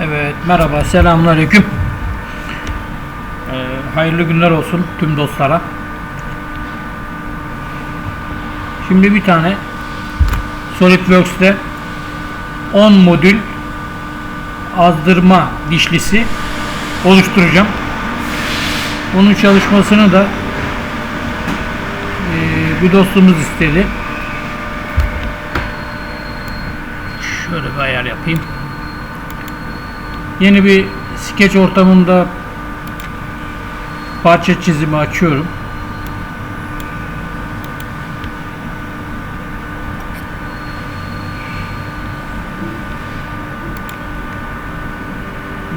Evet, merhaba, selamünaleyküm. Ee, hayırlı günler olsun tüm dostlara. Şimdi bir tane SolidWorks'te 10 modül azdırma dişlisi oluşturacağım. Bunun çalışmasını da ee, bir dostumuz istedi. Şöyle bir ayar yapayım. Yeni bir skeç ortamında parça çizimi açıyorum.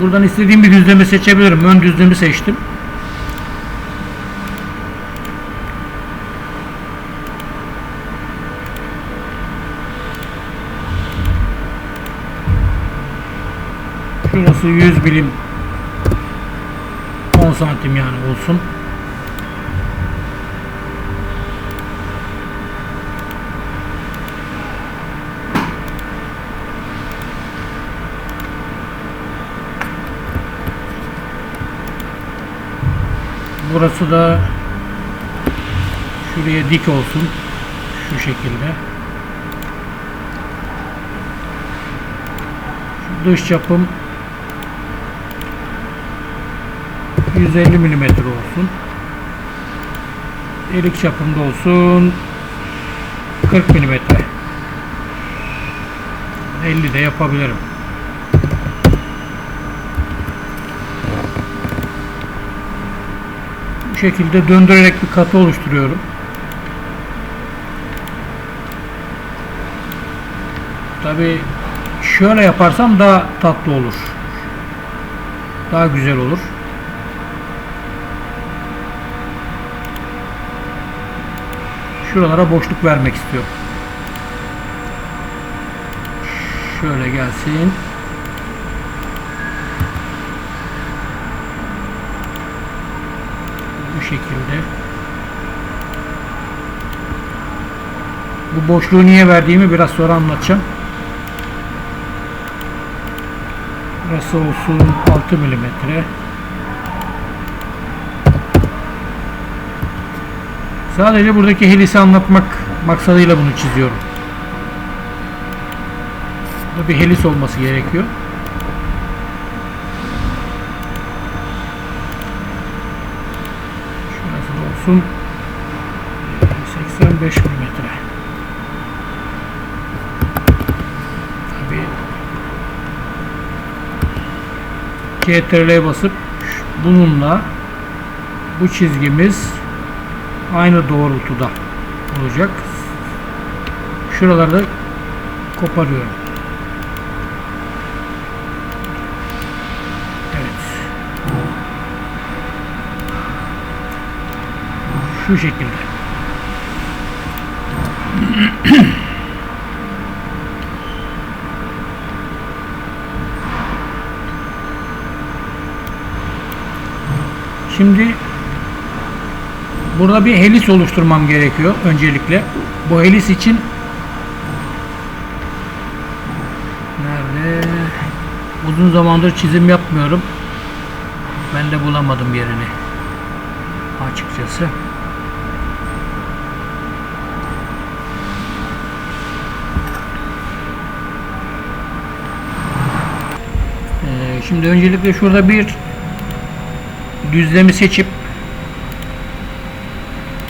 Buradan istediğim bir düzleme seçebilirim. Ön düzlemi seçtim. Şurası 100 milim 10 santim yani olsun. Burası da şuraya dik olsun. Şu şekilde. Şu dış çapım 150 mm olsun. Delik çapında olsun 40 mm. 50 de yapabilirim. Bu şekilde döndürerek bir katı oluşturuyorum. Tabi şöyle yaparsam daha tatlı olur. Daha güzel olur. Şuralara boşluk vermek istiyorum. Şöyle gelsin. Bu şekilde. Bu boşluğu niye verdiğimi biraz sonra anlatacağım. Burası olsun 6 milimetre. Sadece buradaki helisi anlatmak maksadıyla bunu çiziyorum. Burada bir helis olması gerekiyor. Şurası olsun 85 milimetre. Tabii CTRL'ye basıp bununla bu çizgimiz aynı doğrultuda olacak. Şuralarda koparıyorum. Evet. Şu şekilde. Şimdi Burada bir helis oluşturmam gerekiyor öncelikle. Bu helis için nerede? Uzun zamandır çizim yapmıyorum. Ben de bulamadım yerini. Açıkçası. Ee, şimdi öncelikle şurada bir düzlemi seçip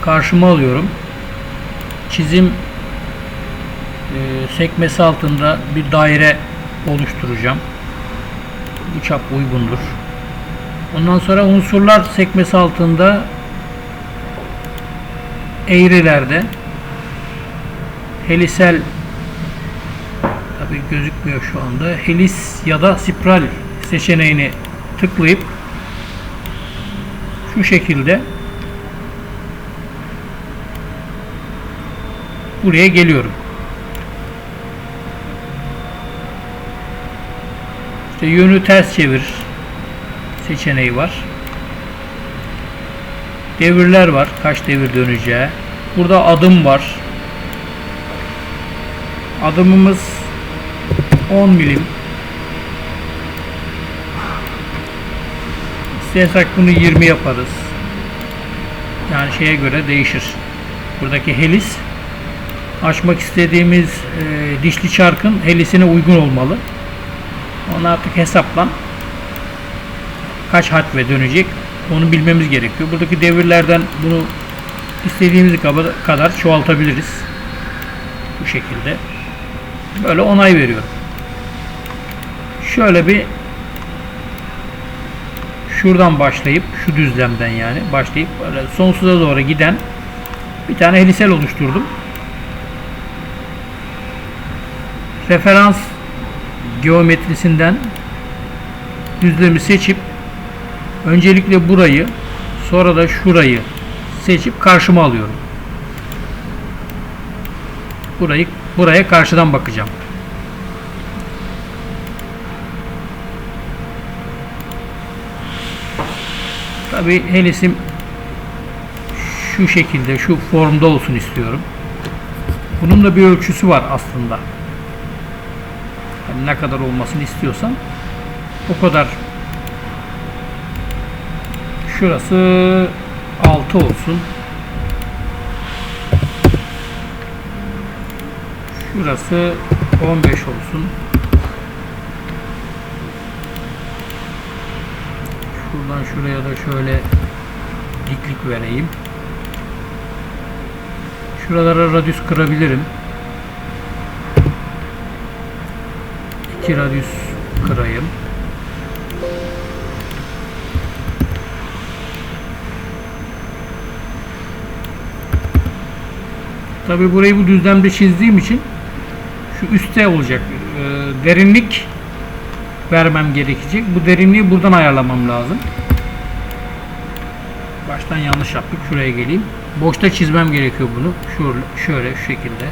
karşıma alıyorum. Çizim e, sekmesi altında bir daire oluşturacağım. Bu çap uygundur. Ondan sonra unsurlar sekmesi altında eğrilerde helisel tabi gözükmüyor şu anda. Helis ya da spiral seçeneğini tıklayıp şu şekilde buraya geliyorum. İşte yönü ters çevir seçeneği var. Devirler var. Kaç devir döneceği. Burada adım var. Adımımız 10 milim. İstersek bunu 20 yaparız. Yani şeye göre değişir. Buradaki helis açmak istediğimiz e, dişli çarkın helisine uygun olmalı. Onu artık hesaplan kaç hat ve dönecek onu bilmemiz gerekiyor. Buradaki devirlerden bunu istediğimiz kadar çoğaltabiliriz. Bu şekilde. Böyle onay veriyorum. Şöyle bir şuradan başlayıp şu düzlemden yani başlayıp böyle sonsuza doğru giden bir tane helisel oluşturdum. Referans geometrisinden düzlemi seçip öncelikle burayı sonra da şurayı seçip karşıma alıyorum. Burayı buraya karşıdan bakacağım. Tabi helisim şu şekilde, şu formda olsun istiyorum. Bunun da bir ölçüsü var aslında. Ne kadar olmasını istiyorsan o kadar. Şurası 6 olsun. Şurası 15 olsun. Şuradan şuraya da şöyle diklik vereyim. Şuralara radyüs kırabilirim. 2 radyüs kırayım. Tabi burayı bu düzlemde çizdiğim için şu üstte olacak. Ee, derinlik vermem gerekecek. Bu derinliği buradan ayarlamam lazım. Baştan yanlış yaptık. Şuraya geleyim. Boşta çizmem gerekiyor bunu. Şöyle, şöyle şu şekilde.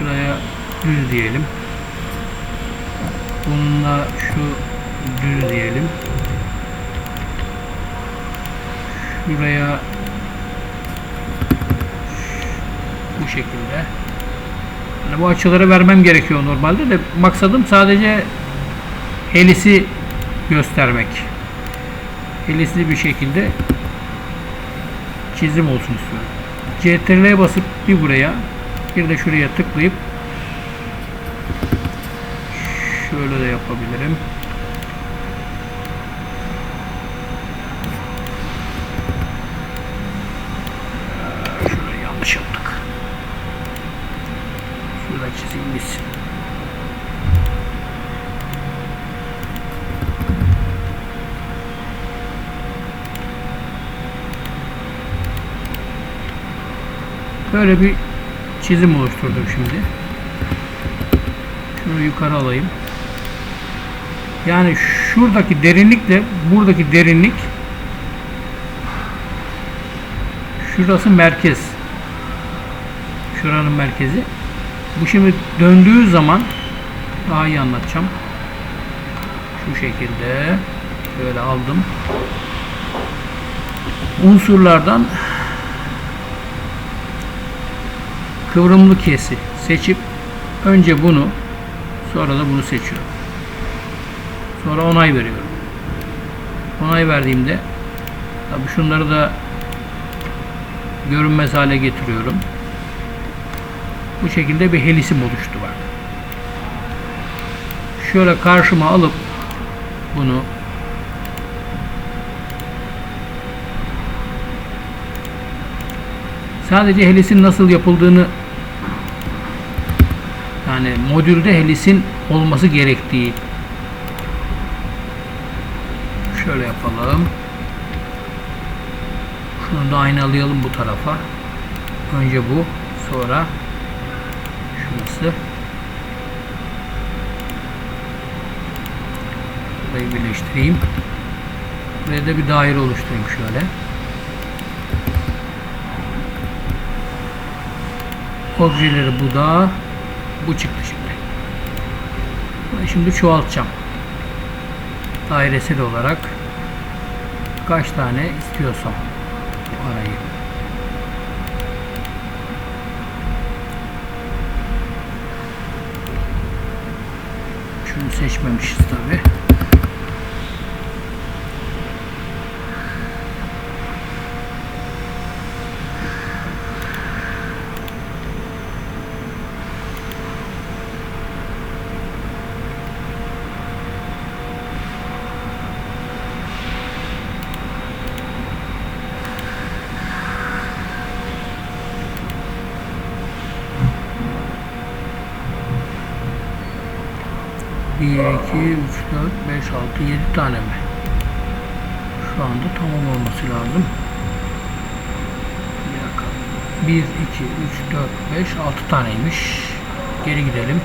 Şuraya düz diyelim. Bununla şu düz diyelim. Şuraya bu şekilde. Yani bu açıları vermem gerekiyor normalde de maksadım sadece helisi göstermek. Helisli bir şekilde çizim olsun istiyorum. CTRL'ye basıp bir buraya bir de şuraya tıklayıp şöyle de yapabilirim. Ee, Şurayı yanlış yaptık. Şurada çizeyim biz. Böyle bir çizim oluşturdum şimdi. Şunu yukarı alayım. Yani şuradaki derinlikle buradaki derinlik şurası merkez. Şuranın merkezi. Bu şimdi döndüğü zaman daha iyi anlatacağım. Şu şekilde şöyle aldım. Unsurlardan kıvrımlı kesi seçip önce bunu sonra da bunu seçiyorum. Sonra onay veriyorum. Onay verdiğimde tabi şunları da görünmez hale getiriyorum. Bu şekilde bir helisim oluştu bak. Şöyle karşıma alıp bunu sadece helisin nasıl yapıldığını yani modülde helisin olması gerektiği şöyle yapalım. Şunu da aynalayalım bu tarafa. Önce bu sonra şurası. Burayı birleştireyim. Buraya da bir daire oluşturayım şöyle. Objeleri bu da bu çıktı şimdi. Şimdi çoğaltacağım. Dairesel olarak kaç tane istiyorsam arayı. Şunu seçmemişiz tabi. Bir, iki, üç, dört, beş, altı, yedi tane mi? Şu anda tamam olması lazım. Bir dakika. Bir, iki, üç, dört, beş, altı taneymiş. Geri gidelim.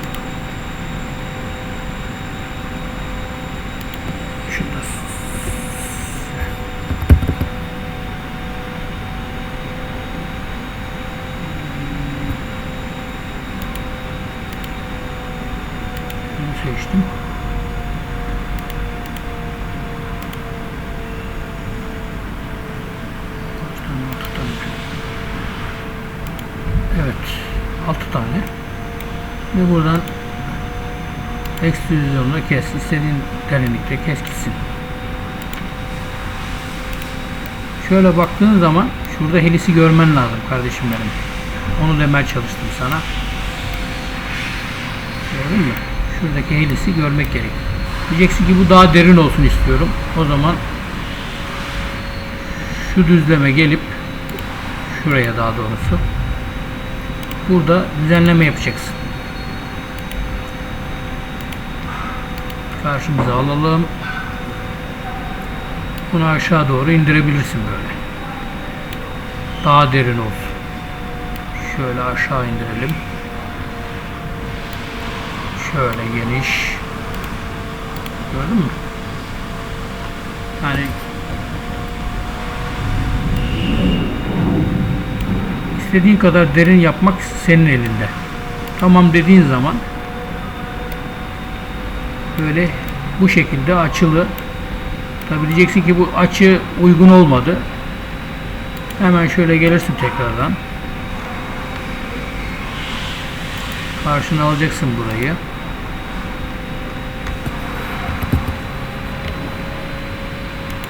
Şurada. Bunu seçtim. Kaç tane? Altı tane. Evet. Altı tane. Ve buradan ekstrüzyonla kes. İstediğin derinlikte kes gitsin. Şöyle baktığın zaman şurada helisi görmen lazım kardeşim benim. Onu demeye çalıştım sana. Gördün mü? Şuradaki helisi görmek gerek. Diyeceksin ki bu daha derin olsun istiyorum. O zaman şu düzleme gelip şuraya daha doğrusu burada düzenleme yapacaksın. Karşımıza alalım. Bunu aşağı doğru indirebilirsin böyle. Daha derin olsun. Şöyle aşağı indirelim. Şöyle geniş. Gördün mü? Yani istediğin kadar derin yapmak senin elinde. Tamam dediğin zaman böyle bu şekilde açılı tabi diyeceksin ki bu açı uygun olmadı. Hemen şöyle gelirsin tekrardan. Karşına alacaksın burayı.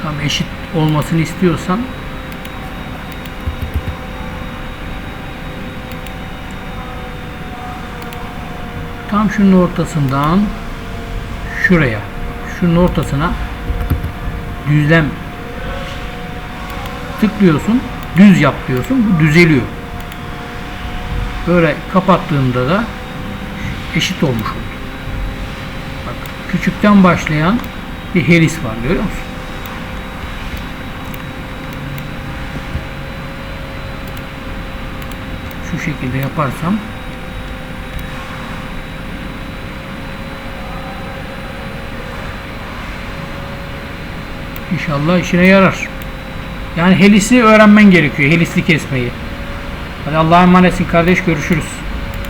Tam eşit olmasını istiyorsan. Tam şunun ortasından şuraya şunun ortasına düzlem tıklıyorsun düz yap diyorsun bu düzeliyor. Böyle kapattığında da eşit olmuş oldu bak küçükten başlayan bir helis var görüyor musun şu şekilde yaparsam İnşallah işine yarar. Yani helisi öğrenmen gerekiyor. Helisli kesmeyi. Hadi Allah'a emanetsin kardeş görüşürüz.